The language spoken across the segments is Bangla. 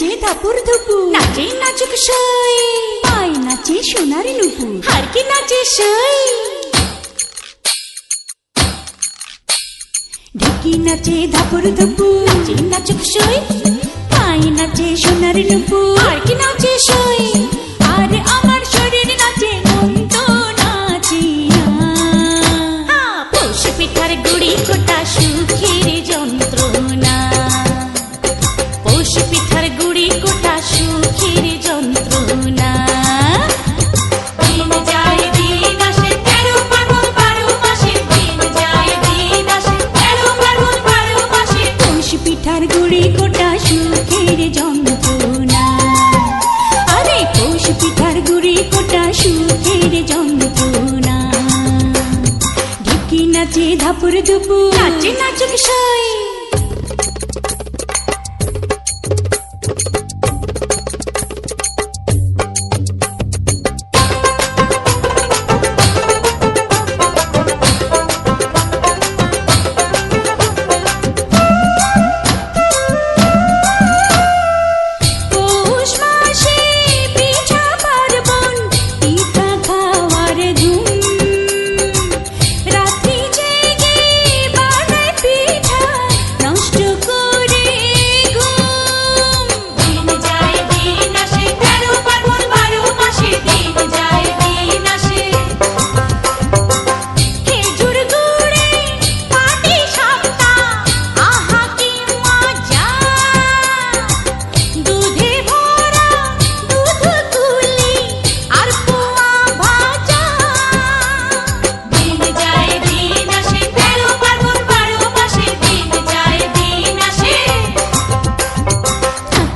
নাচে ধাপুর ধুপু নাচে নাচুক সই। পায় নাচে সোনার নুপু আর কি নাচে সই। ঢেকি নাচে ধাপুর ধুপু নাচে নাচুক সই। পায় নাচে সোনার নুপু আর কি নাচে সই। আর আমার শরীর নাচে মন তো নাচিয়া পৌষ পিঠার গুড়ি কোটা সুখের যন্ত্রণা। পৌষ পিঠার গুড়ি কোটা সুখের পিঠার গুড়ি কোটা সুখের যন্ত্রণা। আরে, পৌষ পিঠার গুড়ি কোটা সুখের যন্ত্রণা। ঢেকি নাচে ধাপুর ধুপু, নাচে নাচুক সই।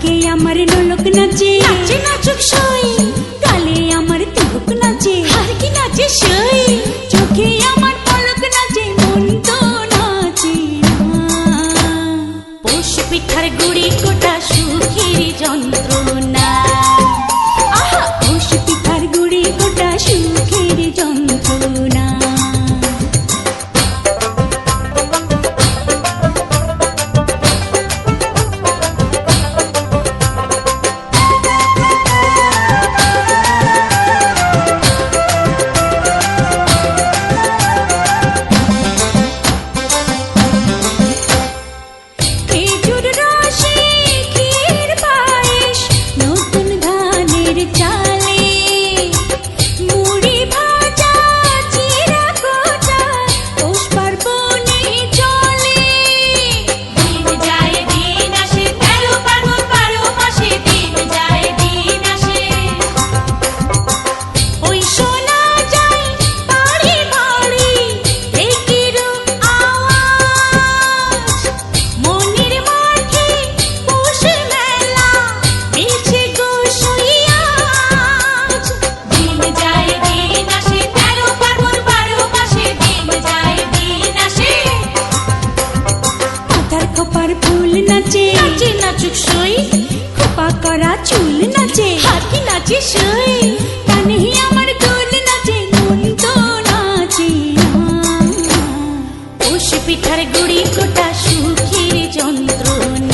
থাকে আমার নলক নাচে নাচে নাচুক সই গালে আমার তিলক নাচে আর কি নাচে সই চোখে আমার পলক নাচে মন তো নাচে না। পিঠার গুড়ি কোটা সুখের যন্ত্রণা করা চুল নাচে কি নাচে, সই কানে আমার দোল নাচে, মন তো নাচে না। পিঠার গুড়ি কোটা সুখের যন্ত্রণা